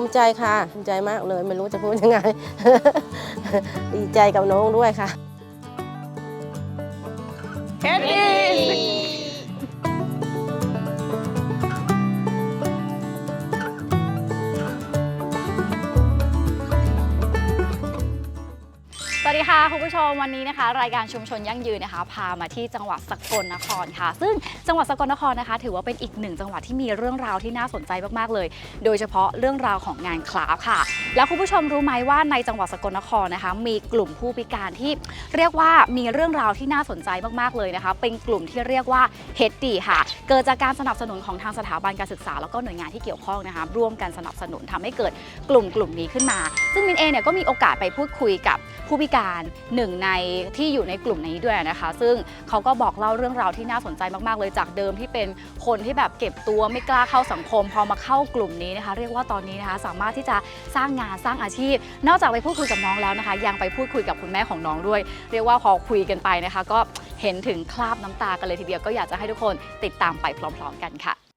ภูมิใจค่ะ ภูมิใจมากเลย ไม่รู้จะพูดยังไง ดีใจกับน้องด้วยค่ะเฮ็ดดี สวัสดีค่ะคุณผู้ชมวันนี้นะคะ รายการชุมชนยั่งยืนนะคะ พามาที่จังหวัดสกลนครค่ะ ซึ่งจังหวัดสกลนครนะคะ ถือว่าเป็นอีกหนึ่งจังหวัดที่มีเรื่องราวที่น่าสนใจมากๆเลย โดยเฉพาะเรื่องราวของงานคลาฟค่ะ แล้วคุณผู้ชมรู้ไหมว่าในจังหวัดสกลนครนะคะ มีกลุ่มผู้พิการที่เรียกว่ามีเรื่องราวที่น่าสนใจมากๆเลยนะคะ เป็นกลุ่มที่เรียกว่าเฮดดีค่ะ เกิดจากการสนับสนุนของทางสถาบันการศึกษา แล้วก็หน่วยงานที่เกี่ยวข้องนะคะร่วมกันสนับสนุนทำให้เกิดกลุ่มกลุ่มนี้ขึ้นมา ซึ่งมินเองเนี่ยก็มีโอกาสไปพูดคุยกับผู้พิการหนึ่งในที่อยู่ในกลุ่มนี้ด้วยนะคะ ซึ่งเขาก็บอกเล่าเรื่องราวที่น่าสนใจมาก ๆ เลยจากเดิมที่เป็นคนที่แบบเก็บตัวไม่กล้าเข้าสังคม พอมาเข้ากลุ่มนี้นะคะ เรียกว่าตอนนี้นะคะ สามารถที่จะสร้างงานสร้างอาชีพ นอกจากไปพูดคุยกับน้องแล้วนะคะ ยังไปพูดคุยกับคุณแม่ของน้องด้วย เรียกว่าพอคุยกันไปนะคะ ก็เห็นถึงคราบน้ำตากันเลยทีเดียวก็อยากจะให้ทุกคนติดตามไปพร้อม ๆ กันค่ะ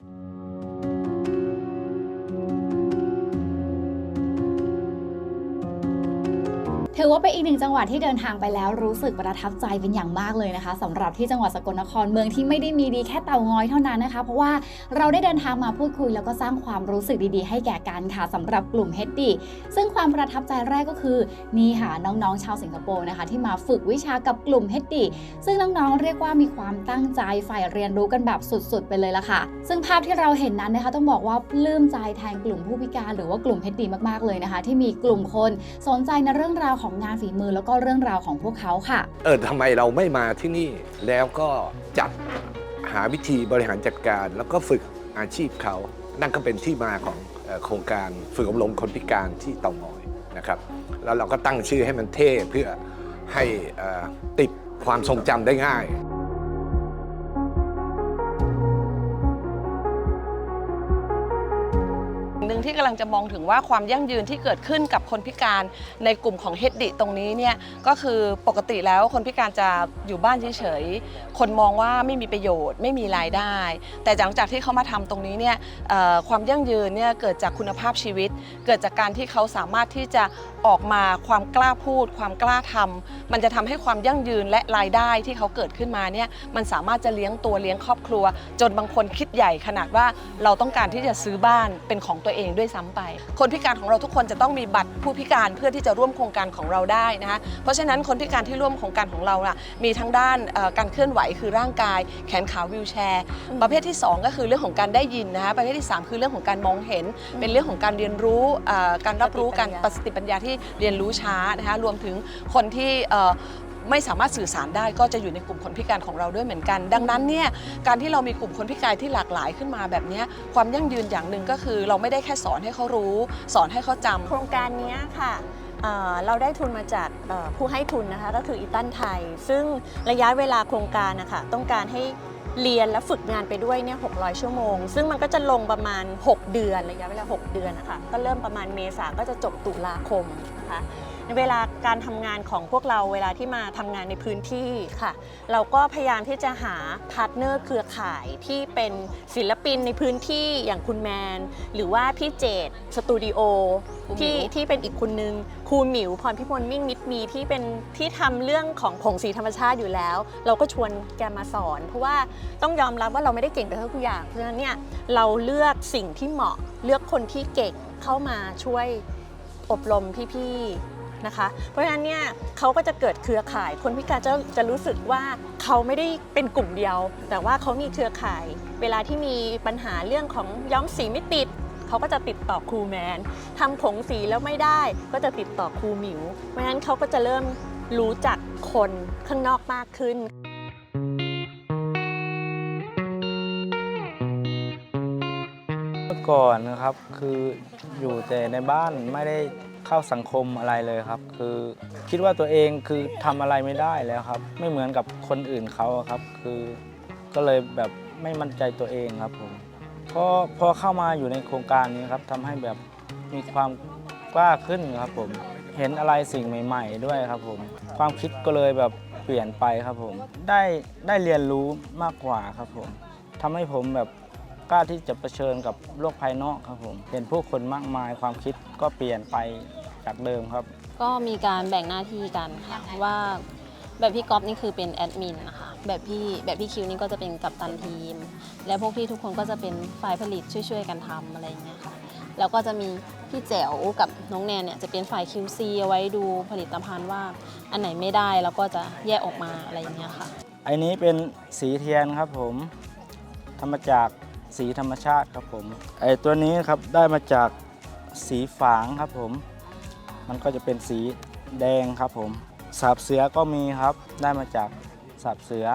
ถือว่าเป็นอีกหนึ่งจังหวัดที่เดินทางไปแล้วรู้สึกประทับใจเป็นอย่างมากเลยนะคะสำหรับที่จังหวัดสกลนครเมืองที่ไม่ได้มีดีแค่เต่างอยเท่านั้นนะคะ เพราะว่าเราได้เดินทางมาพูดคุยแล้วก็สร้างความรู้สึกดีๆ ให้แก่กันค่ะสำหรับกลุ่มเฮดดี้ซึ่งความประทับใจแรกก็คือนี่ค่ะน้องๆชาวสิงคโปร์นะคะ ที่มาฝึกวิชากับกลุ่มเฮดดี้ซึ่งน้องๆเรียกว่ามีความตั้งใจใฝ่เรียนรู้กันแบบสุดๆ ไปเลยละค่ะ ซึ่งภาพที่เราเห็นนั้นนะคะ ต้องบอกว่าปลื้มใจแทนกลุ่มผู้พิการหรือว่ากลุ่มเฮดดี้มากๆเลยนะคะ ที่มีกลุ่มคนสนใจในเรื่องราวของงานฝีมือแล้วก็เรื่องราวของพวกเขาค่ะ เออทำไมเราไม่มาที่นี่แล้วก็จัดหาวิธีบริหารจัดการ แล้วก็ฝึกอาชีพเขา นั่นก็เป็นที่มาของโครงการฝึกอบรมคนพิการที่เตางอยนะครับ แล้วเราก็ตั้งชื่อให้มันเท่เพื่อให้ติดความทรงจำได้ง่าย ที่กำลังจะมองถึงว่าความยั่งยืนที่เกิดขึ้นกับคนพิการในกลุ่มของเฮดดิตรงนี้เนี่ยก็คือปกติแล้วคนพิการจะอยู่บ้านเฉยๆ คนมองว่าไม่มีประโยชน์ ไม่มีรายได้ แต่หลังจากที่เขามาทำตรงนี้เนี่ยความยั่งยืนเนี่ยเกิดจากคุณภาพชีวิต เกิดจากการที่เขาสามารถที่จะออกมาความกล้าพูด ความกล้าทำมันจะทำให้ความยั่งยืนและรายได้ที่เขาเกิดขึ้นมาเนี่ยมันสามารถจะเลี้ยงตัวเลี้ยงครอบครัว จนบางคนคิดใหญ่ขนาดว่าเราต้องการที่จะซื้อบ้านเป็นของตัวเองด้วยซ้ำไป คนพิการของเราทุกคนจะต้องมีบัตรผู้พิการเพื่อที่จะร่วมโครงการของเราได้นะคะเพราะฉะนั้นคนพิการที่ร่วมโครงการของเราน่ะมีทั้งด้านเอ่อการเคลื่อนไหวคือร่างกาย แขนขาวิวแชร์ ประเภทที่ 2 ก็คือเรื่องของการได้ยินนะคะประเภทที่ 3 คือเรื่องของการมองเห็น เป็นเรื่องของการเรียนรู้เอ่อการรับรู้การประสติปัญญาที่เรียนรู้ช้านะคะรวมถึงคนที่เอ่อ ไม่สามารถสื่อสารได้ก็จะอยู่ในกลุ่มคนพิการของเราด้วยเหมือนกัน ดังนั้นเนี่ยการที่เรามีกลุ่มคนพิการที่หลากหลายขึ้นมาแบบนี้ความยั่งยืนอย่างหนึ่งก็คือ เราไม่ได้แค่สอนให้เขารู้ สอนให้เขาจำโครงการนี้ค่ะเราได้ทุนมาจากผู้ให้ทุนนะคะก็คืออีตันไทย ซึ่งระยะเวลาโครงการนะคะต้องการให้เรียนและฝึกงานไปด้วยเนี่ย600 ชั่วโมง ซึ่งมันก็จะลงประมาณ 6 เดือน ระยะเวลา 6 เดือนนะคะ ก็เริ่มประมาณเมษาก็จะจบตุลาคมนะคะ เวลาการทำงานของพวกเราเวลาที่มาทำงานในพื้นที่ค่ะ เราก็พยายามที่จะหาพาร์ทเนอร์เครือข่ายที่เป็นศิลปินในพื้นที่อย่างคุณแมน หรือว่าพี่เจดสตูดิโอครูหมิวที่ที่เป็นอีกคนนึงครูหมิวพรพิมลมิ่งมิตรมีที่เป็นที่ทำเรื่องของผงสีธรรมชาติอยู่แล้ว เราก็ชวนแกมาสอน เพราะว่าต้องยอมรับว่าเราไม่ได้เก่งไปทุกอย่าง เพราะฉะนั้นเนี่ยเราเลือกสิ่งที่เหมาะเลือกคนที่เก่งเข้ามาช่วยอบรมพี่ๆ นะคะ เพราะฉะนั้นเนี่ยเขาก็จะเกิดเครือข่าย คนพิการจะจะรู้สึกว่าเขาไม่ได้เป็นกลุ่มเดียว แต่ว่าเขามีเครือข่าย เวลาที่มีปัญหาเรื่องของย้อมสีไม่ติดเขาก็จะติดต่อครูแมนทำผงสีแล้วไม่ได้ ก็จะติดต่อครูหมิว เพราะฉะนั้นเขาก็จะเริ่มรู้จักคนข้างนอกมากขึ้นเมื่อก่อนนะครับคืออยู่แต่ในบ้านไม่ได้ เข้าสังคมอะไรเลยครับ คือคิดว่าตัวเองคือทำอะไรไม่ได้แล้วครับ ไม่เหมือนกับคนอื่นเขาครับ คือก็เลยแบบไม่มั่นใจตัวเองครับผมพอพอเข้ามาอยู่ในโครงการนี้ครับทำให้แบบมีความกล้าขึ้นครับผมเห็นอะไรสิ่งใหม่ ๆ ด้วยครับผมความคิดก็เลยแบบเปลี่ยนไปครับผมได้ได้เรียนรู้มากกว่าครับผมทำให้ผมแบบกล้าที่จะเผชิญกับโลกภายนอกครับผมเห็นผู้คนมากมายความคิดก็เปลี่ยนไป จากเดิมครับ ก็มีการแบ่งหน้าที่กันค่ะว่าแบบพี่ก๊อฟนี่คือเป็นแอดมินนะคะแบบพี่แบบพี่คิวนี่ก็จะเป็นกัปตันทีม และพวกพี่ทุกคนก็จะเป็นฝ่ายผลิตช่วยๆกันทำอะไรอย่างเงี้ยค่ะแล้วก็จะมีพี่แจ๋วกับน้องแนนเนี่ยจะเป็นฝ่าย QC เอาไว้ดูผลิตภัณฑ์ว่าอันไหนไม่ได้แล้วก็จะแยกออกมาอะไรอย่างเงี้ยค่ะไอ้นี้เป็นสีเทียนครับผมทำมาจากสีธรรมชาติครับผมไอ้ตัวนี้ครับได้มาจากสีฝางครับผม มันก็จะเป็นสีแดงครับผมสาบเสือก็มีครับได้มาจากสาบเสือ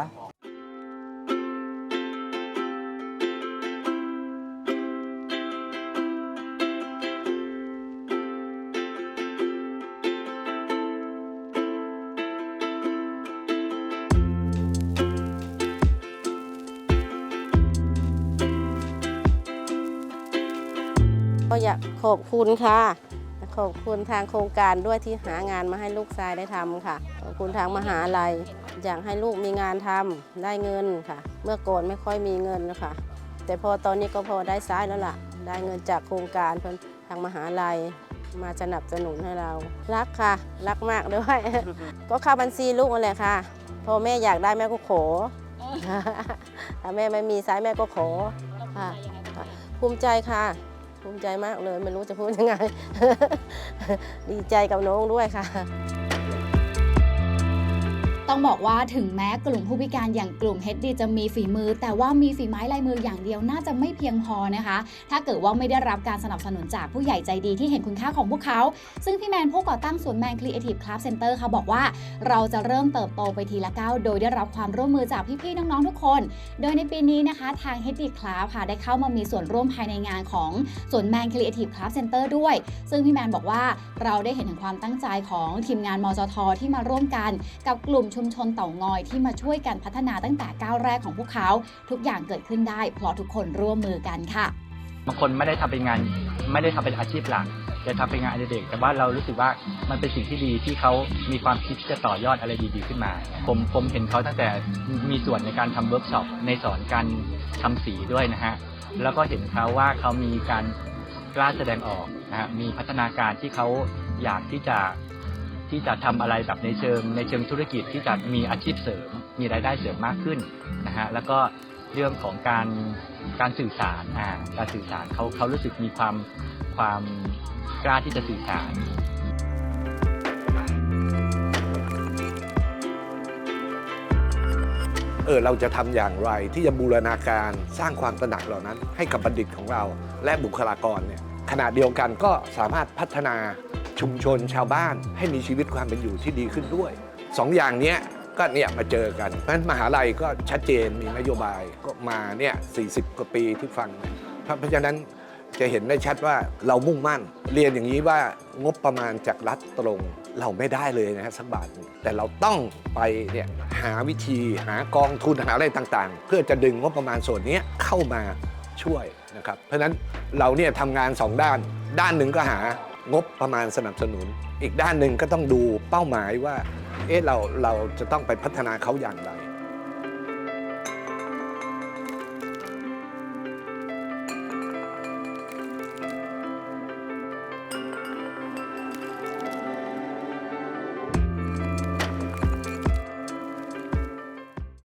ก็อยากขอบคุณค่ะ ขอบคุณทางโครงการด้วยที่หางานมาให้ลูกชายได้ทำค่ะ ขอบคุณทางมหาลัยอยากให้ลูกมีงานทำได้เงินค่ะ เมื่อก่อนไม่ค่อยมีเงินนะคะแต่พอตอนนี้ก็พอได้ซ้ายแล้วล่ะ ได้เงินจากโครงการเพิ่นทางมหาลัยมาสนับสนุนให้เรา รักค่ะ รักมากด้วย ก็เข้าบัญชีลูกนั่นแหละค่ะ พอแม่อยากได้แม่ก็ขอถ้าแม่ไม่มีซ้ายแม่ก็ขอค่ะภูมิใจค่ะ ภูมิใจมากเลย ไม่รู้จะพูดยังไง ดีใจกับน้องด้วยค่ะ ต้องบอกว่าถึงแม้กลุ่มผู้พิการอย่างกลุ่ม HD จะมีฝีมือ แต่ว่ามีฝีไม้ลายมืออย่างเดียวน่าจะไม่เพียงพอนะคะ ถ้าเกิดว่าไม่ได้รับการสนับสนุนจากผู้ใหญ่ใจดีที่เห็นคุณค่าของพวกเขา ซึ่งพี่แมนผู้ก่อตั้งศูนย์แมน Creative Club Center ค่ะบอกว่าเราจะเริ่มเติบโตไปทีละก้าวโดยได้รับความร่วมมือจากพี่ๆน้องๆทุกคน โดยในปีนี้นะคะทาง HD Club ค่ะได้เข้ามามีส่วนร่วมภายในงานของศูนย์แมน Creative Club Center ด้วย ซึ่งพี่แมนบอกว่าเราได้เห็นถึงความตั้งใจของทีมงานมจทที่มาร่วมกันกับกลุ่มชุมชนเต่างอยที่มาช่วยกันพัฒนาตั้งแต่ก้าวแรกของพวกเขา ทุกอย่างเกิดขึ้นได้ เพราะทุกคนร่วมมือกันค่ะบางคนไม่ได้ทำเป็นงาน ไม่ได้ทำเป็นอาชีพหลักจะทำเป็นงานอดิเรกแต่ว่าเรารู้สึกว่ามันเป็นสิ่งที่ดีที่เขามีความคิดที่จะต่อยอดอะไรดีๆขึ้นมา ผมผมเห็นเขาตั้งแต่มีส่วนในการทำเวิร์กช็อปในสอนการทำสีด้วยนะฮะแล้วก็เห็นเขาว่าเขามีการกล้าแสดงออกนะฮะมีพัฒนาการที่เขาอยากที่จะ ที่จะทำอะไรแบบในเชิงในเชิงธุรกิจที่จะมีอาชีพเสริม มีรายได้เสริมมากขึ้นนะฮะแล้วก็เรื่องของการการสื่อสารอ่าการสื่อสารเขาเขารู้สึกมีความความกล้าที่จะสื่อสารเออเราจะทำอย่างไรที่จะบูรณาการสร้างความตระหนักเหล่านั้น ให้กับบัณฑิตของเราและบุคลากรเนี่ยขณะเดียวกันก็สามารถพัฒนา ชุมชนชาวบ้านให้มีชีวิตความเป็นอยู่ที่ดีขึ้นด้วยสองอย่างนี้ก็เนี่ยมาเจอกันเพราะฉะนั้นมหาลัยก็ชัดเจนมีนโยบายก็มาเนี่ย40 กว่าปีที่ฟังเพราะเพราะฉะนั้นจะเห็นได้ชัดว่าเรามุ่งมั่น เรียนอย่างนี้ว่างบประมาณจากรัฐตรงเราไม่ได้เลยนะฮะสักบาทแต่เราต้องไปเนี่ยหาวิธีหากองทุนหาอะไรต่างๆ เพื่อจะดึงงบประมาณส่วนนี้เข้ามาช่วยนะครับเพราะฉะนั้นเราเนี่ยทำงาน2ด้าน ด้านหนึ่งก็หา งบประมาณสนับสนุน อีกด้านหนึ่งก็ต้องดูเป้าหมายว่า เอ๊ะเราเราจะต้องไปพัฒนาเขาอย่างไร